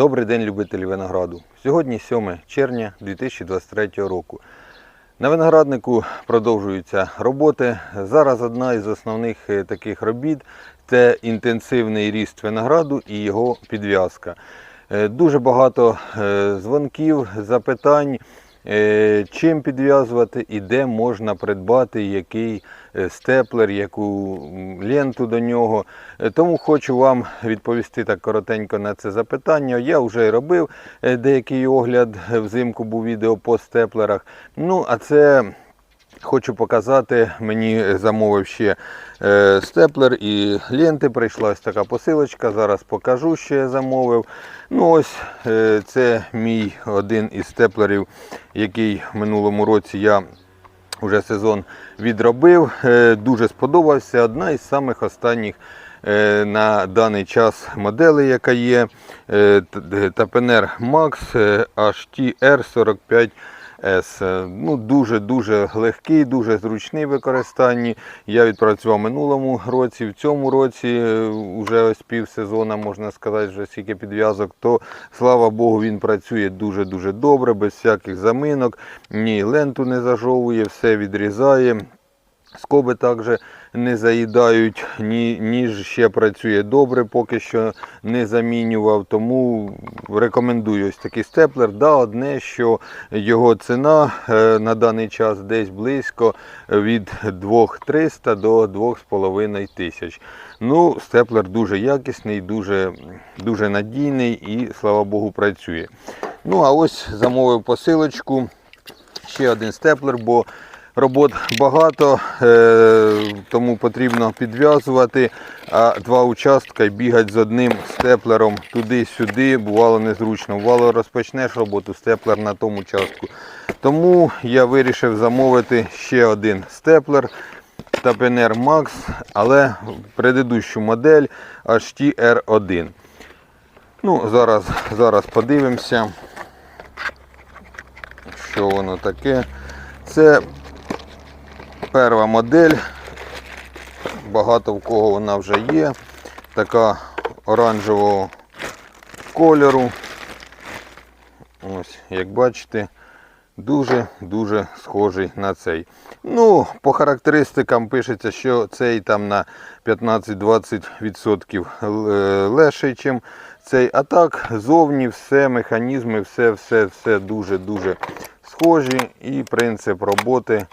Добрий день, любителі винограду. Сьогодні 7 червня 2023 року. На винограднику продовжуються роботи. Зараз одна із основних е, таких робіт це інтенсивний ріст винограду і його підв'язка. Е, Дуже багато е, дзвонків, запитань, чим підв'язувати і де можна придбати який е, степлер, яку ленту до нього. Е, Тому хочу вам відповісти так коротенько на це запитання. Я вже робив е, деякий огляд, е, взимку був відео по степлерах. Ну, а це Хочу показати, мені замовив ще е, степлер і ленти. Прийшла така посилочка. Зараз покажу, що я замовив. Ну ось е, це мій один із степлерів, який в минулому році я вже сезон відробив. Е, дуже сподобався. Одна із самих останніх на даний час моделей, яка є. Тапенер Max е, HTR45. S. Е, Ну, дуже-дуже легкий, дуже зручний в використанні. Я відпрацював минулому році, в цьому році е, вже ось пів сезона, можна сказати, вже стільки підв'язок, то слава Богу, він працює дуже-дуже добре, без всяких заминок, ні ленту не зажовує, все відрізає. Скоби також не заїдають, ні, ніж ще працює добре, поки що не замінював. Тому рекомендую ось такий степлер. Да, одне, що його ціна е, на даний час десь близько від 2300 до 2500 тисяч. Ну, степлер дуже якісний, дуже, дуже надійний і, слава Богу, працює. Ну, а ось замовив посилочку. Ще один степлер, бо Робот багато, е, тому потрібно підв'язувати, а два участка і бігати з одним степлером туди-сюди бувало незручно. Бувало розпочнеш роботу, степлер на тому участку. Тому я вирішив замовити ще один степлер Tapener Max, але предыдущу модель HTR1. Ну, зараз, зараз подивимося, що воно таке. Це перша модель. Багато в кого вона вже є. Така оранжевого кольору. Ось, як бачите, дуже-дуже схожий на цей. Ну, по характеристикам пишеться, що цей там на 15-20% л- легший, ніж цей. А так, зовні все, механізми, все, все, все дуже-дуже схожі і принцип роботи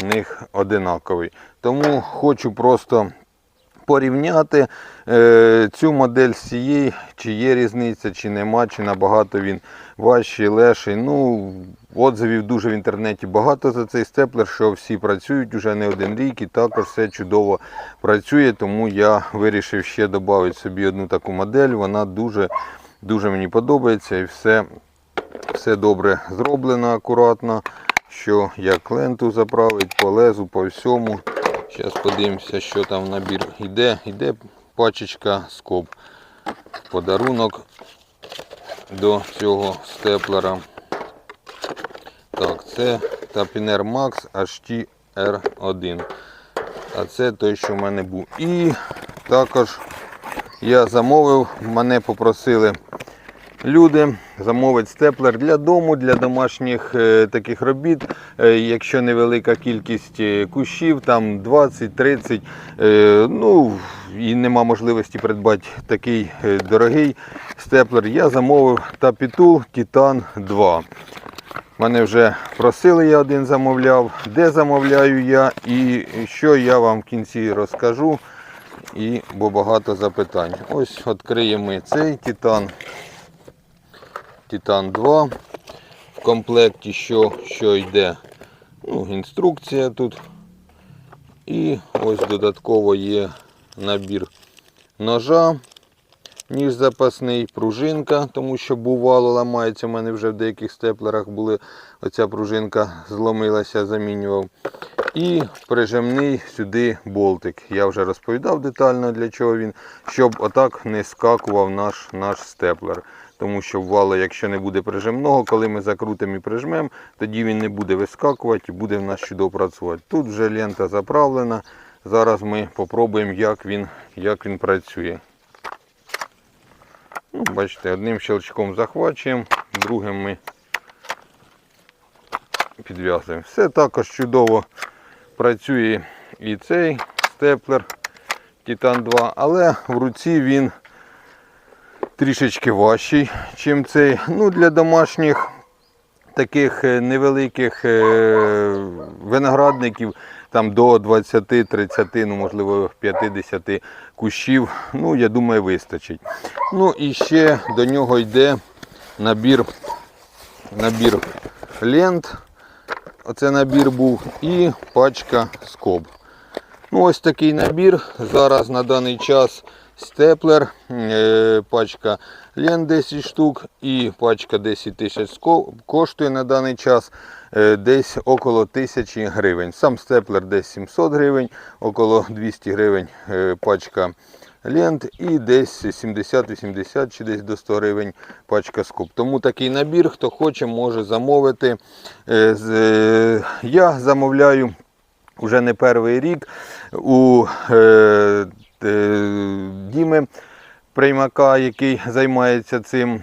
в них одинаковий. Тому хочу просто порівняти е, цю модель з цією, чи є різниця, чи нема, чи набагато він важчий, легший. Ну, отзивів дуже в інтернеті багато за цей степлер, що всі працюють уже не один рік і також все чудово працює, тому я вирішив ще додати собі одну таку модель. Вона дуже, дуже мені подобається і все, все добре зроблено акуратно. Що як ленту заправить, по лезу, по всьому. Зараз подивимося, що там набір йде. Йде пачечка скоб. Подарунок до цього степлера. Так, це Tapiner Max HTR1. А це той, що в мене був. І також я замовив, мене попросили люди замовити степлер для дому, для домашніх е, таких робіт. Е, якщо невелика кількість е, кущів, там 20-30, е, ну і нема можливості придбати такий дорогий степлер, я замовив Tapitul Titan 2. Мене вже просили, я один замовляв, де замовляю я і що я вам в кінці розкажу. І бо багато запитань. Ось відкриємо цей Титан. Титан 2. В комплекті що, що йде? Ну, інструкція тут. І ось додатково є набір ножа, ніж запасний, пружинка, тому що бувало ламається. У мене вже в деяких степлерах були оця пружинка зломилася, замінював. І прижимний сюди болтик. Я вже розповідав детально для чого він, щоб отак не скакував наш, наш степлер. Тому що ввало, якщо не буде прижимного, коли ми закрутимо і прижмемо, тоді він не буде вискакувати і буде в нас чудово працювати. Тут вже лента заправлена. Зараз ми спробуємо, як він, як він працює. Ну, бачите, одним щелчком захвачуємо, другим ми підв'язуємо. Все також чудово працює і цей степлер Titan 2, але в руці він трішечки важчий, ніж цей. Ну, для домашніх таких е, невеликих е, виноградників, там до 20-30, ну можливо 50 кущів, ну я думаю, вистачить. Ну і ще до нього йде набір, набір лент. Оце набір був і пачка скоб. Ну, ось такий набір. Зараз на даний час степлер, е, пачка лент 10 штук і пачка 10 тисяч коштує на даний час е, десь около 1000 гривень. Сам степлер десь 700 гривень, около 200 гривень е, пачка лент і десь 70-80 чи десь до 100 гривень пачка скоб. Тому такий набір, хто хоче, може замовити. Я замовляю вже не перший рік у Діми Приймака, який займається цим.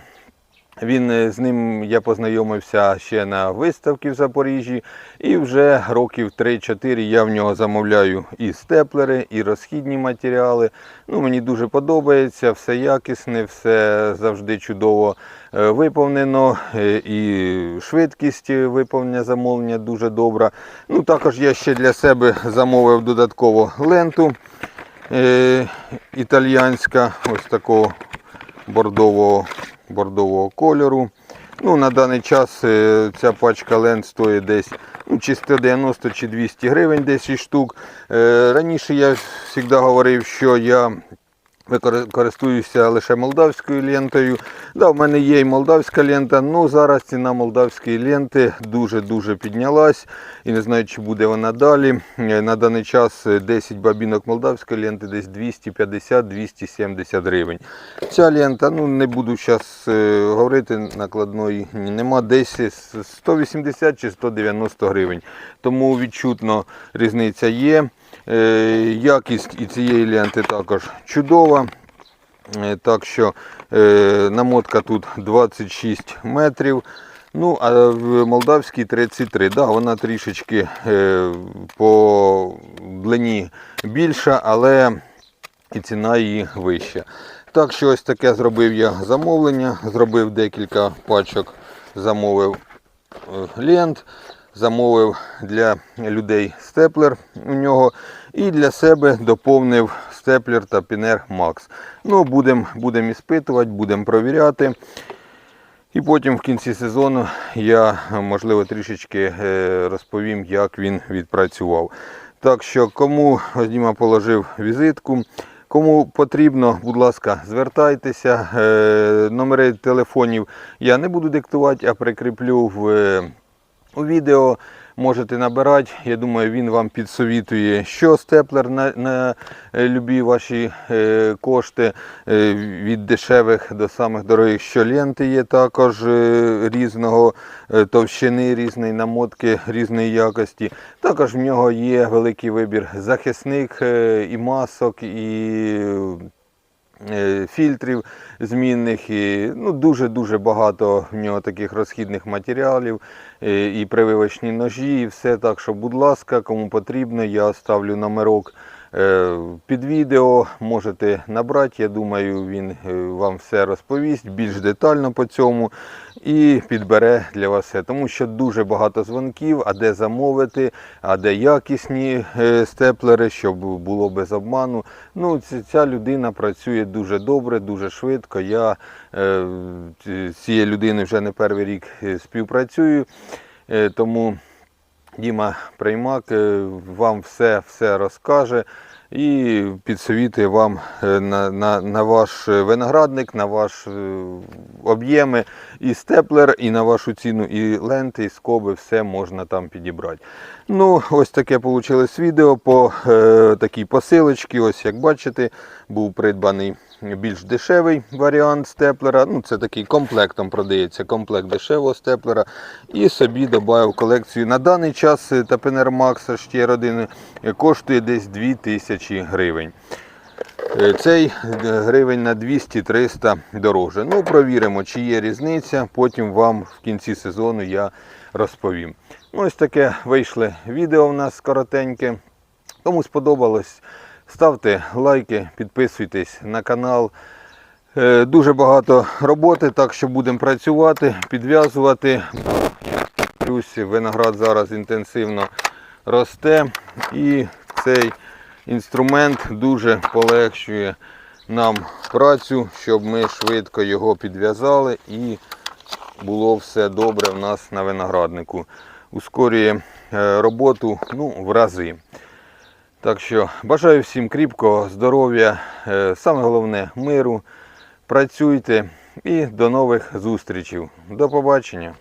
Він е, з ним я познайомився ще на виставці в Запоріжжі, і вже років 3-4 я в нього замовляю і степлери, і розхідні матеріали. Ну, мені дуже подобається, все якісне, все завжди чудово е, виповнено, е, і швидкість виповнення замовлення дуже добра. Ну, також я ще для себе замовив додатково ленту е, італіянська, ось такого бордового, бордового кольору. Ну, на даний час е, ця пачка лент стоїть десь ну, чи 190 чи 200 гривень 10 штук. Е, Раніше я завжди говорив, що я користуюся лише молдавською лентою. Да, в мене є і молдавська лента, але зараз ціна молдавської ленти дуже-дуже піднялась. І не знаю, чи буде вона далі. Е, На даний час е, 10 бабінок молдавської ленти десь 250-270 гривень. Ця лента, ну не буду зараз говорити накладної, нема десь 180 чи 190 гривень. Тому відчутно різниця є. Е, Якість і цієї ленти також чудова. Е, Так що е, намотка тут 26 метрів. Ну, а в молдавській 33. Да, вона трішечки по длині більша, але і ціна її вища. Так що ось таке зробив я замовлення. Зробив декілька пачок, замовив лент, замовив для людей степлер у нього і для себе доповнив степлер та пінер Max. Ну, будемо будем іспитувати, будемо провіряти. І потім в кінці сезону я, можливо, трішечки е, розповім, як він відпрацював. Так що, кому Діма положив візитку, кому потрібно, будь ласка, звертайтеся. Е, Номери телефонів я не буду диктувати, а прикріплю в, е, у відео. Можете набирати. Я думаю, він вам підсовітує, що степлер на, на е, любі ваші е, кошти е, від дешевих до самих дорогих, що ленти є також різного товщини, різної намотки, різної якості. Також в нього є великий вибір захисних е, і масок, і фільтрів змінних. І, ну, дуже-дуже багато в нього таких розхідних матеріалів, е, і прививочні ножі, і все. Так що, будь ласка, кому потрібно, я оставлю номерок е, під відео. Можете набрати. Я думаю, він е, вам все розповість більш детально по цьому і підбере для вас все. Тому що дуже багато дзвонків, а де замовити, а де якісні е, степлери, щоб було без обману. Ну, ця людина працює дуже добре, дуже швидко. Я е, з цією людиною вже не перший рік е, співпрацюю. Е, Тому Діма Приймак е, вам все, все розкаже і підсовітує вам е, на, на, на ваш виноградник, на ваш е, об'єми і степлер, і на вашу ціну, і ленти, і скоби, все можна там підібрати. Ну, ось таке вийшло відео по е, такій посилочці. Ось як бачите, був придбаний більш дешевий варіант степлера. Ну, це такий комплектом продається, комплект дешевого степлера. І собі додав колекцію. На даний час Тапенер Max ще родини коштує десь 2000 гривень. Е, Цей е, гривень на 200-300 дороже. Ну, провіримо, чи є різниця. Потім вам в кінці сезону я розповім. Ну, ось таке вийшло відео у нас коротеньке. Кому сподобалось, ставте лайки, підписуйтесь на канал. Е, Дуже багато роботи, так що будемо працювати, підв'язувати. Плюс виноград зараз інтенсивно росте і цей інструмент дуже полегшує нам працю, щоб ми швидко його підв'язали і було все добре в нас на винограднику. Ускорює е, роботу ну, в рази. Так що бажаю всім кріпкого здоров'я, е, саме головне миру. Працюйте і до нових зустрічей. До побачення.